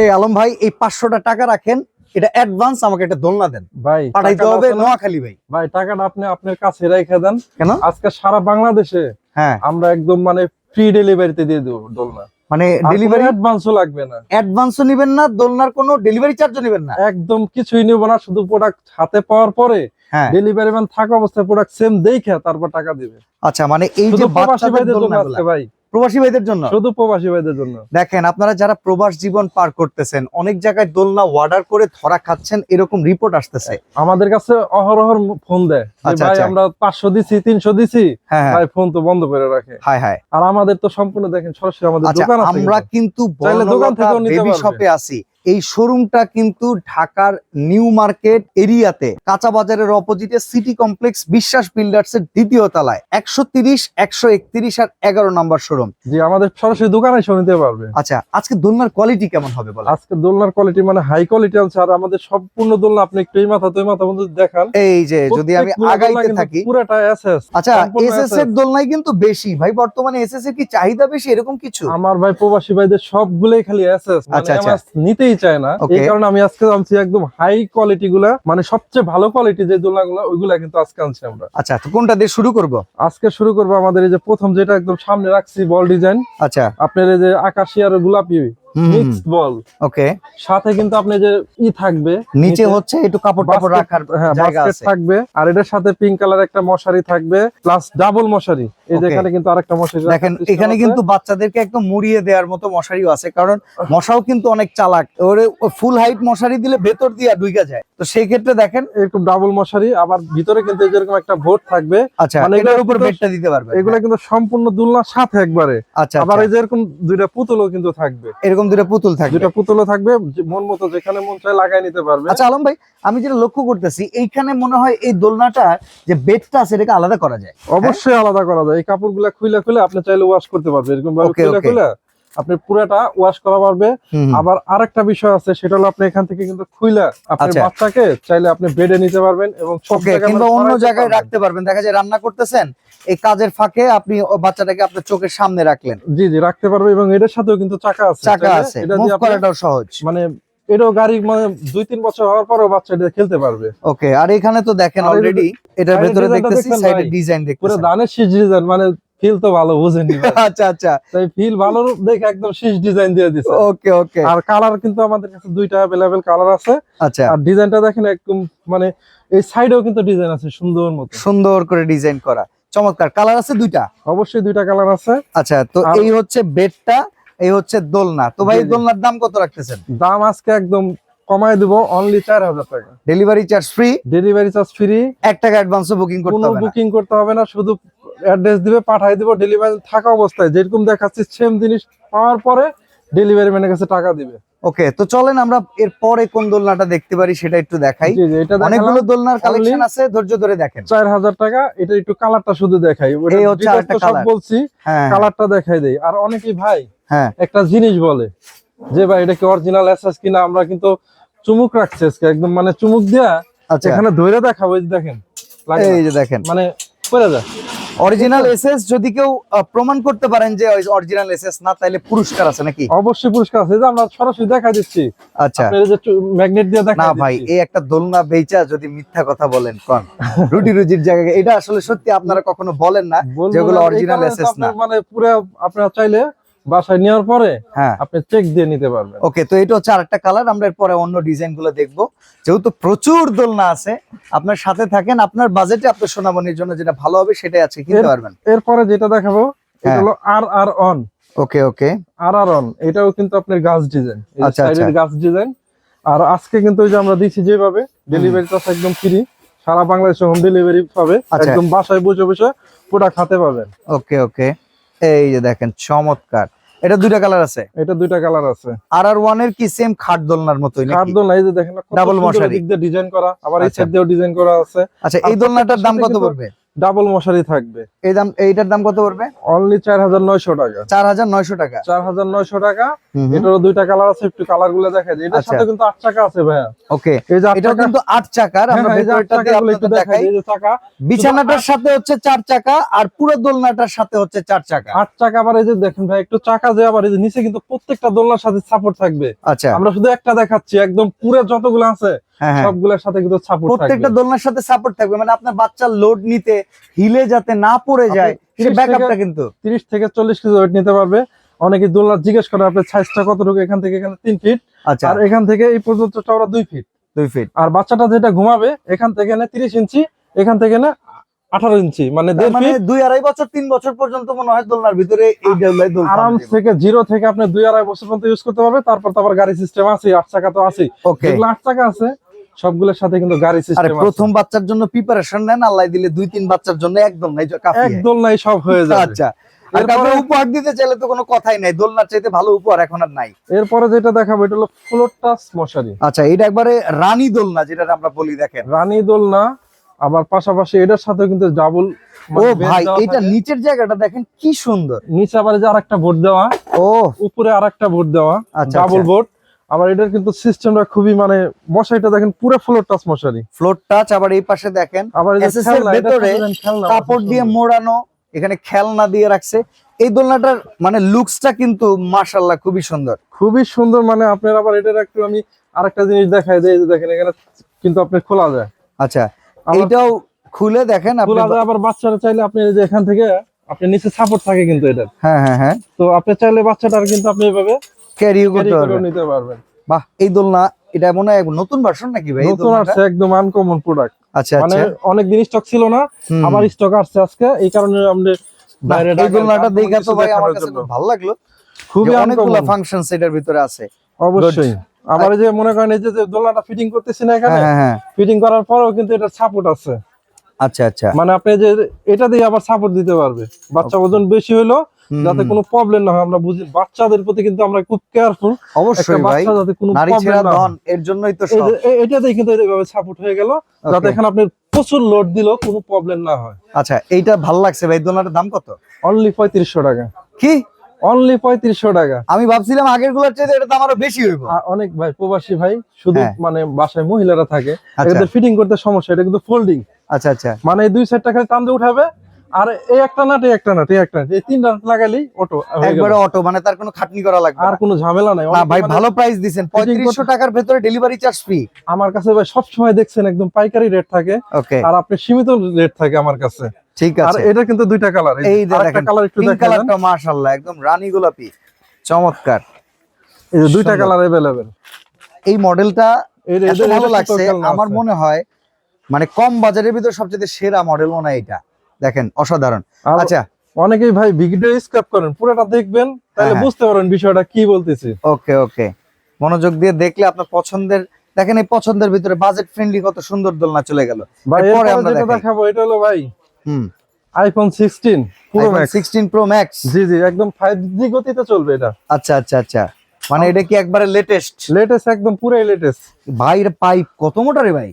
এই আলম ভাই এই পাঁচশোটা টাকা রাখেন এটা অ্যাডভান্স আমাকে একটা দোলনা দেন। ভাই পাঠাইতে হবে নোয়াখালী ভাই। ভাই টাকাটা আপনি আপনার কাছে রেখে দেন। কেন? আজকে সারা বাংলাদেশে হ্যাঁ। আমরা একদম মানে ফ্রি ডেলিভারিতে দিয়ে দেবো দোলনা। মানে ডেলিভারি ডেলিভারি অ্যাডভান্সও লাগবে না। অ্যাডভান্সও নিবেন না দোলনার কোনো ডেলিভারি চার্জও নিবেন না। একদম কিছুই নিব না শুধু প্রোডাক্ট হাতে পাওয়ার পরে ডেলিভারি ম্যান থাকা অবস্থায় প্রোডাক্ট সেম দেখে তারপর টাকা দিবে। আচ্ছা মানে এই যে বাচ্চাদের ভাই। প্রবাসী ভাইদের জন্য? শুধু প্রবাসী ভাইদের জন্য। দেখেন আপনারা যারা প্রবাস জীবন পার করতেছেন অনেক জায়গায় দোলনা অর্ডার করে ধরা খাচ্ছেন এরকম রিপোর্ট আসতেছে। আমাদের কাছে অহরহ ফোন দেয় আচ্ছা, ভাই আচ্ছা। আমরা পাঁচশো দিছি তিনশো দিছি। হ্যাঁ হ্যাঁ। ভাই ফোন তো বন্ধ করে রাখে। হ্যাঁ হ্যাঁ। আর আমাদের তো সম্পূর্ণ দেখেন সরাসরি আমাদের আচ্ছা দোকান আছে আমরা কিন্তু। দোকান থেকে বেবি। শপে আছি। এই শোরুমটা কিন্তু ঢাকার নিউ মার্কেট এরিয়াতে কাঁচা বাজারের অপোজিটে সিটি কমপ্লেক্স বিশ্বাস বিল্ডার্স এর দ্বিতীয় তলায়। একশো তিরিশ একশো একত্রিশ আর এগারো নম্বর শোরুম জি আমাদের সরাসরি দোকানে এসে নিতে পারবে। আচ্ছা আজকে দোলনার কোয়ালিটি কেমন হবে বলো? আজকে দোলনার কোয়ালিটি মানে হাই কোয়ালিটি আছে আর আমাদের সম্পূর্ণ দোলনা আপনি একটু এই মাথা তুই মাথা বন্ধু দেখান। এই যে যদি আমি আগাইতে থাকি। পুরাটা এসএস আচ্ছা এসএস এর দোলনাই কিন্তু বেশি। ভাই বর্তমানে এসএস এর কি চাহিদা বেশি এরকম কিছু? আমার ভাই প্রবাসী ভাইদের সবগুলোই খালি এসএস আচ্ছা, মানে আচ্ছা। আমার নিতেই চায় না। এই কারণে আমি আজকে আনছি একদম হাই কোয়ালিটি গুলা মানে সবচেয়ে ভালো কোয়ালিটি যে দোলনাগুলো ওইগুলা কিন্তু আজকে আনছি আমরা। আচ্ছা তো কোনটা দিয়ে শুরু করব? আজকে শুরু করব আমাদের এই যে প্রথম যেটা একদম সামনে রাখছি বল ডিজাইন আচ্ছা। আপনার এই যে আকাশি আর গোলাপি। Mixed ball. ওকে। সাথে কিন্তু আপনি যে ই থাকবে নিচে হচ্ছে একটু কাপড় টাপড় রাখার হ্যাঁ জায়গা আছে। থাকবে আর এটার সাথে পিঙ্ক কালার একটা মশারি থাকবে প্লাস ডাবল মশারি। এই যে এখানে কিন্তু আরেকটা মশারি দেখেন এখানে কিন্তু বাচ্চাদেরকে একদম মুড়িয়ে দেওয়ার মতো মশারিও আছে কারণ মশাও কিন্তু অনেক চালাক। ওরে ফুল হাইট মশারি দিলে ভেতর দিয়ে ঢুকে যায়। তো সেই ক্ষেত্রে দেখেন এরকম ডাবল মশারি আবার ভিতরে কিন্তু এই যেরকম একটা ভোট থাকবে আচ্ছা মানে এটার উপর বেডটা দিতে পারবে এগুলো কিন্তু সম্পূর্ণ দুলনার সাথে একবারে। আচ্ছা আবার আচ্ছা। এই যে এরকম দুইটা পুতুলও কিন্তু থাকবে। এরকম দুটো পুতুল থাকবে। দুটো পুতুলও থাকবে যে মন মতো যেখানে মন চায় লাগাই নিতে পারবে। আচ্ছা আলম ভাই আমি যেটা লক্ষ্য করতেছি এইখানে মনে হয় এই দোলনাটা যে বেডটা আছে এটাকে আলাদা করা যায় অবশ্যই আলাদা করা যায়। এই কাপড়গুলা খুলে খুলে আপনি চাইলে ওয়াশ করতে পারবে এরকম ভাবে খুলে খুলে আপনি পুরাটা ওয়াশ করা পারবে। আবার আরেকটা বিষয় আছে সেটা হলো আপনি এখান থেকে কিন্তু খুইলা আপনার আচ্ছা। বাচ্চাকে চাইলে আপনি বেডে নিতে পারবেন এবং সব কিংবা অন্য জায়গায় রাখতে পারবেন। দেখা যায় রান্না করতেছেন এই কাজের ফাঁকে আপনি বাচ্চাটাকে আপনার চোখের সামনে রাখলেন। জি জি রাখতে পারবে এবং এটার সাথেও কিন্তু চাকা আছে চাকা আছে। এটা মুভ করাটাও সহজ। মানে এটাও গাড়ি মানে দুই তিন বছর হওয়ার পরেও বাচ্চা এটা খেলতে পারবে। ওকে আর এখানে তো দেখেন অলরেডি এটার ভেতরে দেখতেছি সাইডে? ডিজাইন পুরো দেখতেছি ধানের শীষ ডিজাইন মানে ফিল তো ভালো বুঝেনি আচ্ছা আচ্ছা। তাই ফিল ভালো দেখে একদম শীষ ডিজাইন দিয়ে দিছে। ওকে ওকে। আর কালার কিন্তু আমাদের কাছে দুইটা অ্যাভেলেবেল কালার আছে। আচ্ছা। আর ডিজাইনটা দেখেন একদম মানে এই সাইডেও কিন্তু ডিজাইন আছে সুন্দর মতো। সুন্দর করে ডিজাইন করা। চমৎকার। কালার আছে দুইটা? অবশ্যই দুইটা কালার আছে। আচ্ছা তো এই হচ্ছে বেডটা এই হচ্ছে দোলনা। তো ভাই। দোলনার দাম কত রাখতেছেন? দাম আজকে একদম কমায় দিব অনলি চার হাজার টাকা। Delivery charge free delivery charge free এক টাকা অ্যাডভান্সও বুকিং করতে হবে না। বুকিং করতে হবে না শুধু অ্যাড্রেস দিবে পাঠাই দিব ডেলিভারি থাকা অবস্থায়। যেরকম দেখাচ্ছি সেম জিনিস পাওয়ার পরে ডেলিভারি ম্যানের কাছে টাকা দিবে। ওকে তো চলেন আমরা এর পরে কোন দোলনাটা দেখতে পারি সেটা একটু দেখাই। অনেকগুলো দোলনার কালেকশন আছে ধৈর্য ধরে দেখেন। চার হাজার টাকা এটা একটু কালারটা শুধু দেখাই। এই হচ্ছে আরেকটা তো সব বলছি হ্যাঁ। কালারটা দেখাই দেই। আর অনেকেই ভাই হ্যাঁ। একটা জিনিস বলে যে ভাই এটা কি অরিজিনাল এসএস কিনা আমরা কিন্তু চুমুক রাখছি আজকে একদম মানে চুমুক দিয়া আচ্ছা। এখানে ধরে দেখাবো এই যে দেখেন এই যে দেখেন। মানে পড়ে যায়। অরিজিনাল এসএস যদি কেউ প্রমাণ করতে পারেন যে অরিজিনাল এসএস না তাহলে পুরস্কার আছে নাকি? অবশ্যই পুরস্কার আছে। যে আমরা সরাসরি দেখা দিচ্ছি। আচ্ছা। ম্যাগনেট দিয়ে দেখা না ভাই এই একটা দোলনা বেচা যদি মিথ্যা কথা বলেন কোন। রুটি রুজির জায়গায় এটা আসলে সত্যি আপনারা কখনো বলেন না যেগুলো অরিজিনাল এসএস না। মানে পুরো আপনারা চাইলে বাসায় নেওয়ার পরে হ্যাঁ। আপনি চেক দিয়ে নিতে পারবেন। ওকে তো এটা হচ্ছে আরেকটা কালার আমরা এরপরে অন্য ডিজাইনগুলো দেখব। যেহেতু প্রচুর দোলনা আছে আপনার সাথে থাকেন আপনার বাজেটে আপনার সোনামনির জন্য যেটা ভালো হবে সেটাই আছে কিনতে এর- পারবেন। এরপরে যেটা দেখাবো এটা হ্যাঁ। হলো আর আর on okay okay R R on এটাও কিন্তু আপনার গাছ ডিজাইন আচ্ছা, সাইডের আচ্ছা। গাছ ডিজাইন আর আজকে কিন্তু ওই যে আমরা দিচ্ছি যেভাবে ডেলিভারি চার্জ একদম ফ্রি সারা বাংলাদেশে হোম ডেলিভারি পাবে। আচ্ছা। একদম বাসায় বসে বসে পুরা খাতে পাবেন। ওকে ওকে এই যে দেখেন চমৎকার। এটা দুইটা কালার আছে এটা দুইটা কালার আছে আর আর ওয়ানের কি সেম খাট দোলনার মতোই নাকি? খাট দোলনা এই যে দেখেন ডাবল মশারি। দিক দিয়ে ডিজাইন করা আবার এই আচ্ছা। সাইড দিয়েও ডিজাইন করা আছে আচ্ছা এই দোলনাটার দাম কত পড়বে ডাবল মশারি থাকবে এই দাম এইটার দাম কত পড়বে অনলি চার হাজার নয়শো টাকা চার হাজার নয়শো টাকা চার হাজার নয়শো টাকা হুম, হুম। এটারও দুইটা কালার আছে একটু কালারগুলো দেখা যায়। এটার আচ্ছা। সাথে কিন্তু আট চাকা আছে ভাইয়া। ওকে আট কিন্তু আট চাকার আমরা হ্যাঁ, আপনাদের দেখাই। এই যে চাকা। বিছানাটার সাথে হচ্ছে চার চাকা আর পুরো দোলনাটার সাথে হচ্ছে চার চাকা। আট চাকা আবার এই যে দেখেন ভাই একটু চাকা যে আবার এই যে নিচে কিন্তু প্রত্যেকটা দোলনার সাথে সাপোর্ট থাকবে। আচ্ছা। আমরা শুধু একটা দেখাচ্ছি একদম পুরো যতগুলো আছে হ্যাঁ হ্যাঁ। সবগুলোর সাথে কিন্তু সাপোর্ট প্রত্যেকটা দোলনার সাথে সাপোর্ট থাকবে। মানে আপনার বাচ্চার লোড নিতে হিলে যাতে না পড়ে যায় সে 30 ব্যাকআপটা কিন্তু। 30 থেকে চল্লিশ কেজি ওয়েট নিতে পারবে। অনেকে দোলনা জিজ্ঞেস করে আপনার সাইজটা কতটুকু? এখান থেকে এখানে তিন ফিট আচ্ছা। আর এখান থেকে এই পর্যন্ত চওড়া দুই ফিট দুই ফিট আর বাচ্চাটা যেটা ঘুমাবে এখান থেকে না তিরিশ ইঞ্চি এখান থেকে না আঠারো ইঞ্চি মানে মানে দুই আড়াই বছর তিন বছর পর্যন্ত মনে হয় দোলনার ভিতরে এই আরাম থেকে জিরো থেকে আপনি দুই আড়াই বছর পর্যন্ত ইউজ করতে পারবে তারপর তো আবার গাড়ি সিস্টেম আছে আট চাকা তো আছে আট চাকা আছে সবগুলোর সাথে কিন্তু গাড়ি সিস্টেম প্রথম বাচ্চার জন্য প্রিপারেশন নেন আল্লাহ দিলে দুই তিন বাচ্চার জন্য একদম নাই একদম নাই সব হয়ে যাবে। আচ্ছা উপহার দিতে চাইলে তো কোনো কথাই নাই দোলনার চাইতে ভালো উপহার এখন আর নাই। এরপরে যেটা দেখাবো এটা হলো ফ্লোর টাচ মশারি। আচ্ছা এটা একবারে রানী দোলনা যেটা আমরা বলি দেখেন। রানী দোলনা আবার পাশাপাশি এটার সাথে কিন্তু ডাবল ও ভাই এটা নিচের জায়গাটা দেখেন কি সুন্দর। নিচে আবার যে আরেকটা বোর্ড দেওয়া ও। উপরে আরেকটা বোর্ড দেওয়া ডাবল আচ্ছা। বোর্ড আবার এটার কিন্তু সিস্টেমটা খুবই মানে মশারিটা দেখেন পুরো ফ্লোর টাচ মশারি। ফ্লোর টাচ আবার এই পাশে দেখেন আবার ভেতরে কাপড় দিয়ে মোড়ানো এখানে খেলনা দিয়ে রাখছে। এই দোলনাটার মানে লুকসটা কিন্তু মাশাল্লাহ খুবই সুন্দর। খুবই সুন্দর মানে আপনার আবার এটার একটু আমি আরেকটা জিনিস দেখাই যে যে দেখেন এখানে কিন্তু আপনি খোলা যায়। আচ্ছা এইটাও খুলে দেখেন আপনি খোলা আবার বাচ্চারা চাইলে আপনি এই যে এখান থেকে আপনি নিচে সাপোর্ট থাকে কিন্তু এটা হ্যাঁ হ্যাঁ হ্যাঁ। তো আপনি চাইলে বাচ্চাটার কিন্তু আপনি এভাবে ক্যারিও করতে পারবেন। নিতে পারবেন। বাহ এই দোলনা এটা মনে হয় নতুন ভার্সন নাকি ভাই? নতুন? আসছে একদম আনকমন প্রোডাক্ট আচ্ছা মানে আচ্ছা। অনেক দিন স্টক ছিল না। আবার স্টক আসছে আজকে এই কারণে আমরা বাইরে এই দোলনাটা দেখে তো ভাই আমার কাছে খুব ভালো লাগল খুবই অনেকগুলো ফাংশন এটার ভিতরে আছে। অবশ্যই। এই যে মনে করেন এই যে দোলনাটা ফিটিং করতেছি না এখানে হ্যাঁ হ্যাঁ হ্যাঁ। ফিটিং করার পরেও কিন্তু এটা সাপোর্ট আছে। আচ্ছা আচ্ছা। মানে আপনি যে এটা দিয়ে আবার সাপোর্ট দিতে পারবে। বাচ্চা ওজন বেশি হলো যাতে কোনো প্রবলেম না হয় আমরা বুঝি বাচ্চাদের প্রতি কিন্তু আমরা খুব কেয়ারফুল অবশ্যই ভাই বাচ্চা যাতে কোনো প্রবলেম এর জন্যই তো সব। এটাতেই কিন্তু এইভাবে সাপোর্ট হয়ে গেল যাতে. এখানে আপনার প্রচুর লোড দিলেও কোনো প্রবলেম না হয়। আচ্ছা এইটা ভালো লাগছে ভাই দোলনাটার দাম কত? অনলি পঁয়ত্রিশশো টাকা। কি? অনলি পঁয়ত্রিশশো টাকা। আমি ভাবছিলাম আগেরগুলোর চাইতে এটা দাম আরও বেশি হইব। অনেক ভাই প্রবাসী ভাই শুধু হ্যাঁ। মানে বাসায় মহিলারা থাকে আচ্ছা। এদের ফিটিং করতে সমস্যা এটা কিন্তু ফোল্ডিং আচ্ছা আচ্ছা। মানে দুই সাইডটা খালি টান দিয়ে উঠাবে আর এই একটা নাট এই একটা নাট এই একটা নাট এই তিনটা নাট লাগালেই অটো একবারে অটো মানে তার কোনো খাটনি করা লাগবে আর না। কোনো ঝামেলা নাই না অনেকে ভাই মানে ভালো প্রাইস দিছেন পঁয়ত্রিশশো টাকার ভেতরে ডেলিভারি চার্জ ফ্রি আমার কাছে ভাই সব সময় দেখছেন একদম পাইকারি রেট থাকে ওকে আর আপনি সীমিত রেট থাকে আমার কাছে ঠিক আর আছে এটা কিন্তু দুইটা কালার এই যে একটা দেখেন কালার একটু পিঙ্ক দেখা কালারটা মাশাআল্লাহ একদম রানী গোলাপি চমৎকার এই যে দুইটা সুন্দর। কালার अवेलेबल এই মডেলটা এত ভালো লাগছে আমার মনে হয় মানে কম বাজারের ভিতর সবচেয়ে সেরা মডেল মনে হয় এটা দেখেন অসাধারণ। আচ্ছা। অনেকেই ভাই ভিডিও স্ক্যাপ করেন পুরোটা দেখবেন তাহলে হ্যাঁ। বুঝতে পারবেন বিষয়টা কি বলতেছি। ওকে ওকে। মনোযোগ দিয়ে দেখলে আপনার পছন্দের দেখেন এই পছন্দের ভিতরে বাজেট ফ্রেন্ডলি কত সুন্দর দোলনা চলে গেল। ভাই এরপরে আমরা দেখাবো এটা হলো ভাই হুম। আইফোন সিক্সটিন পুরো ম্যাক্স সিক্সটিন প্রো ম্যাক্স জি জি একদম ফাইভ জি গতিতে চলবে এটা। আচ্ছা আচ্ছা আচ্ছা। মানে এটা কি একবারে লেটেস্ট লেটেস্ট একদম পুরাই লেটেস্ট ভাই এর পাইপ কত মোটা রে ভাই?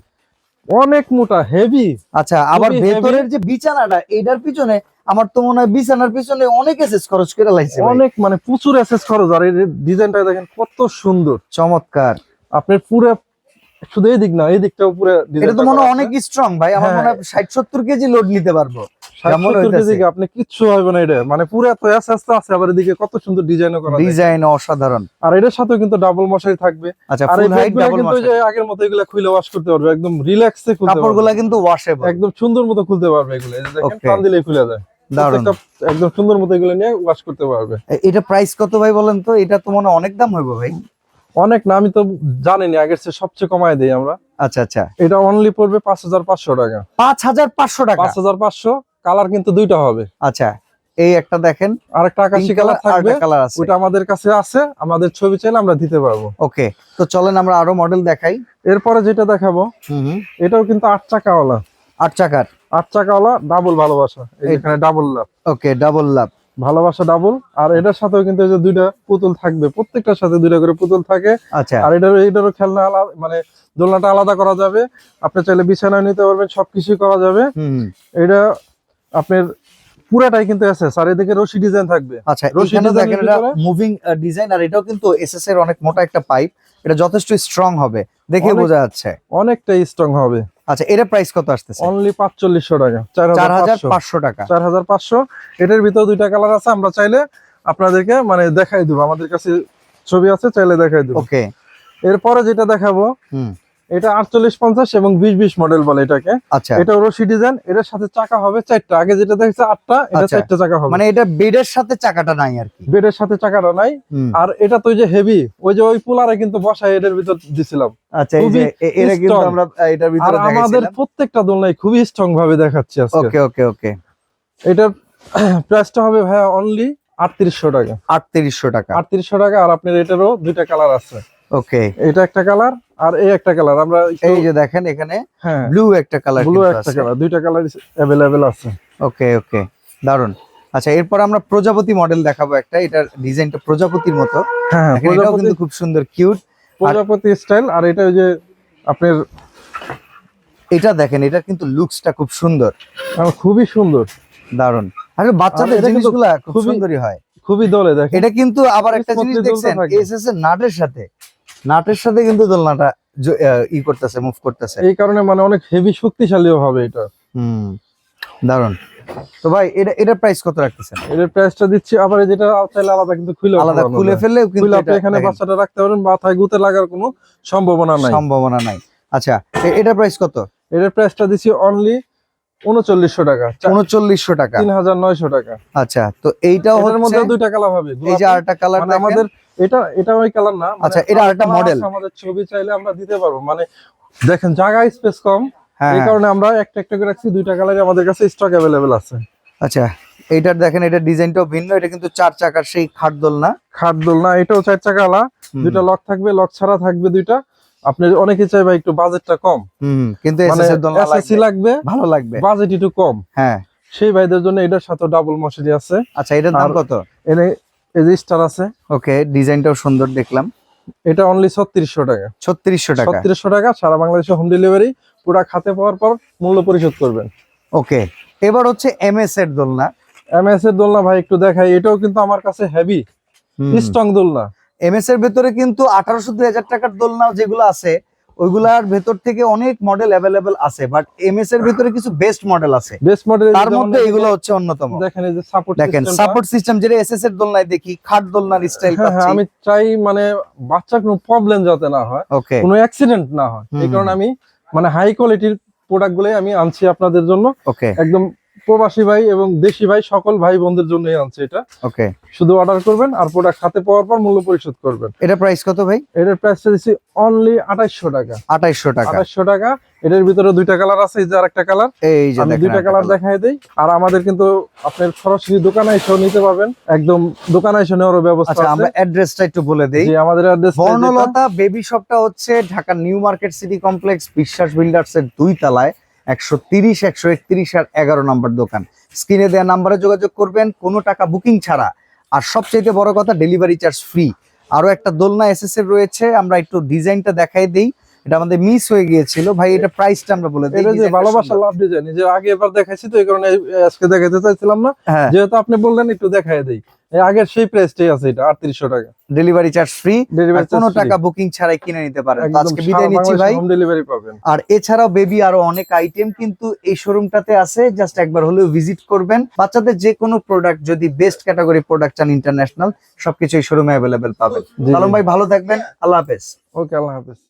অনেক মোটা হেভি আচ্ছা আবার ভেতরের যে বিছানাটা এটার পিছনে আমার তো মনে হয় বিছানার পিছনে অনেক এসেস খরচ করে লাগছে অনেক মানে প্রচুর এসেস খরচ। আর এই ডিজাইনটা দেখেন কত সুন্দর। চমৎকার। আপনি পুরো শুধু এই দিক না এই দিকটাও পুরো এটা তো মনে হয় অনেক স্ট্রং ভাই আমার হ্যাঁ। মনে হয় ষাট সত্তর কেজি লোড নিতে পারব। আপনি কিচ্ছু হবে না এটা। মানে পুরো এত অ্যাসেস আছে আবার এদিকে কত সুন্দর করা যায়। ডিজাইন অসাধারণ। আর এটার সাথেও কিন্তু ডাবল মশারি থাকবে। আচ্ছা ফুল হাইট বেডগুলো ডাবল কিন্তু আগের মতো এগুলা খুলে ওয়াশ করতে পারবে একদম রিল্যাক্সে খুলতে পারবে। কাপড়গুলা কিন্তু ওয়াশেবল একদম সুন্দর মতো খুলতে পারবে এগুলো। দেখেন টান দিলেই খুলে যায়। একদম সুন্দর মতো এগুলো নিয়ে ওয়াশ করতে পারবে। এটা প্রাইস কত ভাই বলেন তো? এটা তো মনে অনেক দাম হইব ভাই। অনেক না আমি তো জানিনি আগের চেয়ে সবচেয়ে কমায় দেই আমরা। আচ্ছা আচ্ছা। এটা অনলি পড়বে পাঁচ হাজার পাঁচশো টাকা। পাঁচ হাজার পাঁচশো টাকা? পাঁচ হাজার পাঁচশো। কালার কিন্তু দুইটা হবে। আচ্ছা এই একটা দেখেন আর একটা আকাশি কালার থাকবে। কালার আছে। ওটা আমাদের কাছে আছে আমাদের ছবি চাইলে আমরা দিতে পারব। ওকে তো চলেন আমরা আরও মডেল দেখাই। এরপরে যেটা দেখাবো এটাও কিন্তু আট চাকাওয়ালা। আট চাকার। আট চাকাওয়ালা ডাবল ভালোবাসা। এখানে ডাবল লাভ ওকে ডাবল লাভ ভালোবাসা ডাবল আর এটার সাথেও কিন্তু এই যে দুইটা পুতুল থাকবে প্রত্যেকটার সাথে দুইটা করে পুতুল থাকে। আচ্ছা। আর এটারও এটারও খেলনা আলাদা মানে দোলনাটা আলাদা করা যাবে। আপনি চাইলে বিছানায় নিতে পারবেন সবকিছু করা যাবে। হুম। এটা আপনার পুরাটাই কিন্তু আছে চারিদিকে রশি ডিজাইন থাকবে। আচ্ছা রশি দেখেন এটা মুভিং ডিজাইন আর এটাও কিন্তু এসএস এর অনেক মোটা একটা পাইপ এটা যথেষ্ট স্ট্রং হবে দেখে বোঝা যাচ্ছে। অনেকটাই স্ট্রং হবে। আচ্ছা এর প্রাইস কত আসতেছে? অনলি পাঁচচল্লিশশো টাকা চার চার হাজার হাজার পাঁচশো পাঁচশো টাকা। চার হাজার পাঁচশো। এটার ভিতর দুইটা কালার আছে আমরা চাইলে আপনাদেরকে মানে দেখাই দেবো। আমাদের কাছে ছবি আছে চাইলে দেখাই দেবো। ওকে এরপরে যেটা দেখাবো হুম। এটা আটচল্লিশ পঞ্চাশ এবং বিশ বিশ মডেল বলে এটাকে। আচ্ছা। এটা রশি ডিজাইন এটার সাথে চাকা হবে চারটা। আগে যেটা দেখছে আটটা এটা আচ্ছা। চারটা চাকা হবে। মানে এটা বেডের সাথে চাকাটা নাই আর কি। বেডের সাথে চাকাটা নাই। আর এটা তো যে হেভি ওই যে ওই পুলারে কিন্তু বসায় এটার ভিতর দিছিলাম। আচ্ছা এই যে এটা কিন্তু আমরা এটার আর ভিতরে আমাদের প্রত্যেকটা দোলনায় খুবই স্ট্রং ভাবে দেখাচ্ছি আজকে। ওকে ওকে ওকে। এটার প্রাইসটা হবে ভাইয়া অনলি আটত্রিশশো টাকা। আটত্রিশশো টাকা। আটত্রিশশো টাকা আর আপনার এটারও দুইটা কালার আছে। ওকে। এটা একটা কালার আর এই একটা কালার আমরা এই যে দেখেন এখানে হ্যাঁ। ব্লু একটা কালার ব্লু একটা কালার দুইটা কালার অ্যাভেলেবেল আছে। ওকে ওকে দারুণ আচ্ছা এরপর আমরা প্রজাপতি মডেল দেখাবো একটা এটার ডিজাইনটা প্রজাপতির মতো। হ্যাঁ এটাও কিন্তু খুব সুন্দর কিউট প্রজাপতি স্টাইল আর এটা ওই যে আপনার এটা দেখেন এটা কিন্তু লুকসটা খুব সুন্দর। খুবই সুন্দর। দারুণ আসলে বাচ্চাদের জিনিসগুলা খুব সুন্দরই হয়। খুবই দলে দেখেন। এটা কিন্তু আবার একটা জিনিস দেখছেন এসএস এর নাটের সাথে। নাটের সাথে কিন্তু দোলনাটা ই করতেছে মুভ করতেছে। এই কারণে মানে অনেক হেভি শক্তিশালীও হবে এটা। হুম দারুণ তো ভাই এটা এটা প্রাইস কত রাখতেছেন? এর প্রাইসটা দিচ্ছি আবার যেটা চাইলে আলাদা কিন্তু খুলে আলাদা খুলে ফেললেও কিন্তু আপনি এখানে বাচ্চাটা রাখতে পারেন মাথায় গুতে লাগার কোনো সম্ভাবনা নাই। সম্ভাবনা নাই। আচ্ছা এটা প্রাইস কত? এর প্রাইসটা দিচ্ছি অনলি উনচল্লিশশো টাকা। উনচল্লিশশো টাকা। তিন হাজার নয়শো টাকা। আচ্ছা তো এইটাও এটার মধ্যে দুইটা কালার হবে। এই যে আরেকটা কালার মানে আমাদের এটা এটা ওই কালার না। মানে আচ্ছা, এটা আরেকটা। আছে, আমাদের ছবি চাইলে আমরা দিতে পারব। মানে দেখেন জায়গা স্পেস কম। হ্যাঁ এই হ্যাঁ। কারণে আমরা একটা একটা করে রাখছি দুইটা কালারে আমাদের কাছে স্টক অ্যাভেলেবেল আছে। আচ্ছা এইটার দেখেন এটা ডিজাইনটাও ভিন্ন এটা কিন্তু চার চাকার সেই খাট দোলনা খাট দোলনা এটাও চার চাকা আলা। দুইটা লক থাকবে লক ছাড়া থাকবে দুইটা। আপনি অনেকে চাইবে একটু বাজেটটা কম। হুম কিন্তু মানে এসএস এর এসএসসি লাগবে। লাগবে ভালো লাগবে। বাজেট একটু কম। হ্যাঁ। সেই ভাইদের জন্য এটার সাথে ডাবল মশারি আছে। আচ্ছা এটার দাম কত? এনে এই যে স্টার আছে। ওকে ডিজাইনটাও সুন্দর দেখলাম। এটা অনলি ছত্রিশশো টাকা। ছত্রিশশো টাকা। ছত্রিশশো টাকা সারা বাংলাদেশে হোম ডেলিভারি পুরা খাতে পাওয়ার পর মূল্য পরিশোধ করবেন। ওকে এবার হচ্ছে এমএস এর দোলনা। এমএস এর দোলনা ভাই একটু দেখাই এটাও কিন্তু আমার কাছে হেভি স্ট্রং দোলনা। এমএস এর ভেতরে কিন্তু আঠারোশো দুই হাজার টাকার দোলনা যেগুলো আছে ওইগুলার ভেতর থেকে অনেক মডেল অ্যাভেলেবেল আছে বাট এমএস এর ভেতরে কিছু বেস্ট মডেল আছে। বেস্ট মডেল তার মধ্যে এগুলো হচ্ছে অন্যতম। দেখেন এই যে সাপোর্ট দেখেন সাপোর্ট সিস্টেম যেটা এসএস এর দোলনায় দেখি খাট দোলনার স্টাইল হ্যাঁ হ্যাঁ পাচ্ছি। আমি চাই মানে বাচ্চার কোনো প্রবলেম যাতে না হয় ওকে কোনো অ্যাক্সিডেন্ট না হয়। এই কারণে আমি মানে হাই কোয়ালিটির প্রোডাক্ট গুলোই আমি আনছি আপনাদের জন্য। ওকে একদম প্রবাসী ভাই এবং দেশি ভাই সকল ভাই বোনদের জন্যই আনছি এটা। ওকে শুধু অর্ডার করবেন আর প্রোডাক্ট হাতে পাওয়ার পর মূল্য পরিশোধ করবেন। এটা প্রাইস কত ভাই? এটার প্রাইসটা দিচ্ছি অনলি আঠাইশশো টাকা। আঠাইশশো টাকা। আঠাইশশো টাকা। এটার ভিতরে দুইটা কালার আছে এই যে আরেকটা কালার এই যে আমি দেখেন দুইটা কালার। দেখাই দেই। আর আমাদের কিন্তু আপনার সরাসরি দোকানে এসেও নিতে পারবেন। একদম দোকানে এসে নেওয়ারও ব্যবস্থা আচ্ছা আমরা আছে অ্যাড্রেসটা একটু বলে দেই। যে আমাদের অ্যাড্রেস বর্ণলতা বেবি শপটা হচ্ছে ঢাকার new market city complex Biswas builders এর দুই তলায়। একশো তিরিশ একশো একত্রিশ আর এগারো নম্বর দোকান। স্ক্রিনে দেওয়া নাম্বারে যোগাযোগ করবেন কোনো টাকা বুকিং ছাড়া। আর সবচেয়ে বড় কথা ডেলিভারি চার্জ ফ্রি আরও একটা দোলনা এসএস রয়েছে আমরা একটু ডিজাইনটা দেখাই দেই। এটা আমাদের মিস হয়ে গিয়েছিল। ভাই এটা প্রাইসটা আমরা বলে দিই যে ভালোবাসা লাভ ডিজাইন যে আগে এবার দেখাইছি তো এই কারণে আজকে দেখাইতে চাইছিলাম না। হ্যাঁ। যেহেতু আপনি বললেন একটু দেখাই দেই। আগের সেই প্রাইসটাই আছে এটা আটত্রিশশো টাকা। ডেলিভারি চার্জ ফ্রি ডেলিভারি কোনো টাকা বুকিং ছাড়াই কিনে নিতে পারেন। আজকে বিদায় নিচ্ছি ভাই। হোম ডেলিভারি পাবেন। আর এছাড়াও বেবি আরও অনেক আইটেম কিন্তু এই শোরুমটাতে আছে জাস্ট একবার হলেও ভিজিট করবেন। বাচ্চাদের যে কোনো প্রোডাক্ট যদি বেস্ট ক্যাটাগরি প্রোডাক্ট চান ইন্টারন্যাশনাল সবকিছু এই শোরুমে অ্যাভেলেবেল পাবেন। জি। ভাই ভালো থাকবেন। আল্লাহ হাফেজ। ওকে আল্লাহ হাফেজ।